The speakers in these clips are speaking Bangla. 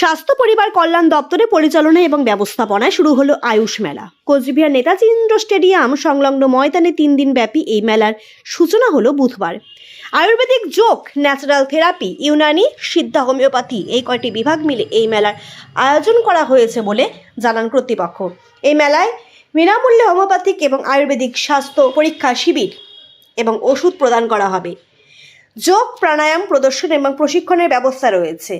স্বাস্থ্য, পরিবার কল্যাণ দপ্তরে পরিচালনা এবং ব্যবস্থাপনায় শুরু হলো আয়ুষ মেলা। কোচবিহার নেতাজি ইন্দ্র স্টেডিয়াম সংলগ্ন ময়দানে তিন দিন ব্যাপী এই মেলার সূচনা হলো বুধবার। Ayurvedic yoga, natural therapy, Unani, Siddha homeopathy এই কয়টি বিভাগ মিলে এই মেলার আয়োজন করা হয়েছে বলে জানান কর্তৃপক্ষ। এই মেলায় বিনামূল্যে হোমিওপ্যাথিক এবং আয়ুর্বেদিক স্বাস্থ্য পরীক্ষা শিবির এবং ওষুধ প্রদান করা হবে। যোগ, প্রাণায়াম, প্রদর্শন এবং প্রশিক্ষণের ব্যবস্থা রয়েছে।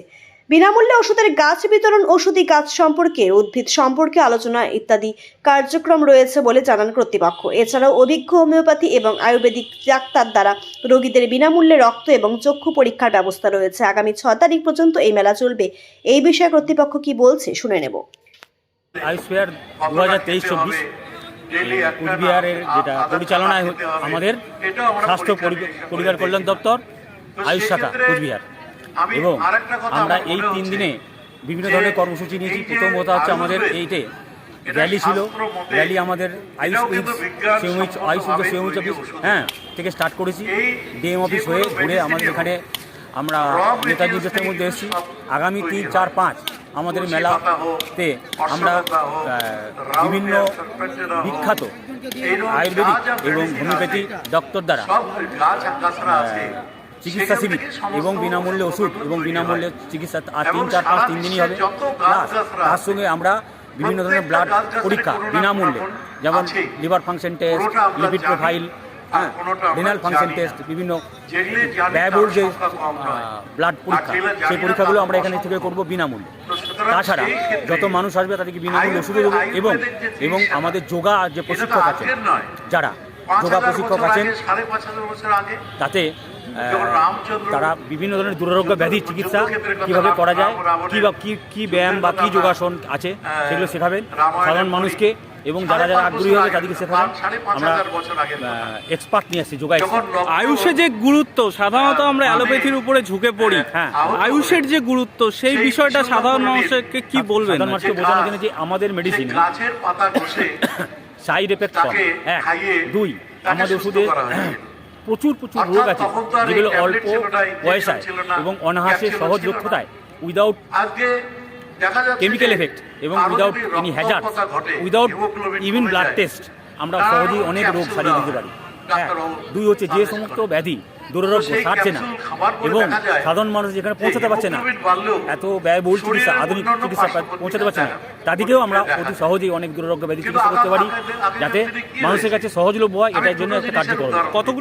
বিনামূল্যে ওষুধের গাছ বিতরণ, ওষুধি গাছ সম্পর্কে, উদ্ভিদ সম্পর্কে আলোচনা ইত্যাদি কার্যক্রম রয়েছে বলে জানান কর্তৃপক্ষ। এছাড়াও অভিজ্ঞ হোমিওপ্যাথি এবং আয়ুর্বেদিক ডাক্তার দ্বারা রোগীদের বিনামূল্যে রক্ত এবং চক্ষু পরীক্ষার ব্যবস্থা রয়েছে। আগামী ছ তারিখ পর্যন্ত এই মেলা চলবে। এই বিষয়ে কর্তৃপক্ষ কি বলছে শুনে নেব। কুচবিহারের যেটা পরিচালনায় আমাদের স্বাস্থ্য পরিবার কল্যাণ দপ্তর, আয়ুষ শাখা, কুচবিহার। এবং আমরা এই তিন দিনে বিভিন্ন ধরনের কর্মসূচি নিয়েছি। প্রথম কথা হচ্ছে আমাদের এইটে র্যালি ছিল। র্যালি আমাদের AYUSH AYUSH with CMH office হ্যাঁ থেকে স্টার্ট করেছি। ডিএম অফিস হয়ে ঘুরে আমাদের এখানে আমরা নেতাজি দেশের মধ্যে এসেছি। আগামী তিন চার পাঁচ আমাদের মেলাতে আমরা বিভিন্ন বিখ্যাত আয়ুর্বেদিক এবং হোমিওপ্যাথি ডক্টর দ্বারা। চিকিৎসা শিবির এবং বিনামূল্যে ওষুধ এবং বিনামূল্যে চিকিৎসা আর তিন চার পাঁচ তিন দিনই হবে। প্লাস তার সঙ্গে আমরা বিভিন্ন ধরনের ব্লাড পরীক্ষা বিনামূল্যে। যেমন liver function test lipid profile হ্যাঁ রিনাল ফাংশন টেস্ট বিভিন্ন ব্যয়বহুল যে ব্লাড পরীক্ষা। সেই পরীক্ষাগুলো আমরা এখানে থেকে করব বিনামূল্যে। তাছাড়া যত মানুষ আসবে তাদেরকে বিনামূল্যে ওষুধ দেবো এবং এবং আমাদের যোগা যে প্রশিক্ষক আছে যারা যোগা প্রশিক্ষক আছেন। তাতে তারা বিভিন্ন ধরনের দুরারোগ্য ব্যাধির চিকিৎসা কীভাবে করা যায় কী বা কী কী ব্যায়াম বা কী যোগাসন আছে সেগুলো শেখাবেন। সাধারণ মানুষকে এবং যারা যারা আগ্রহী হবে তাদেরকে শেখাবেন। আমরা এক্সপার্ট নিয়ে আসছি যোগা। আয়ুষের যে গুরুত্ব সাধারণত আমরা অ্যালোপ্যাথির উপরে ঝুঁকে পড়ি। হ্যাঁ। আয়ুষের যে গুরুত্ব সেই বিষয়টা সাধারণ মানুষকে কি বলবেন? মানুষকে বোঝানোর জন্য যে আমাদের মেডিসিন গাছের পাতা ঘষে সাইড এফেক্ট কম। এক দুই আমাদের ওষুধে প্রচুর প্রচুর রোগ আছে। যেগুলো অল্প পয়সায় এবং অনাহাসে সহজ লক্ষ্যতায় দক্ষতায় উইদাউট কেমিক্যাল এফেক্ট এবং without any hazard without even blood test আমরা সহজেই অনেক রোগ সারিয়ে দিতে পারি। হয়। দুই হচ্ছে যে সমস্ত ব্যাধি দুরারোগ্য সারছে না এবং সাধারণ মানুষ যেখানে পৌঁছাতে পারছে না এত ব্যয়বহুল চিকিৎসা আধুনিক চিকিৎসা পৌঁছাতে পারছে না। তাদেরকেও আমরা অতি সহজেই অনেক দুরারোগ্য ব্যাধি চিকিৎসা করতে পারি যাতে মানুষের কাছে সহজলভ্য হয় এটার জন্য একটা কার্যকর কতগুলি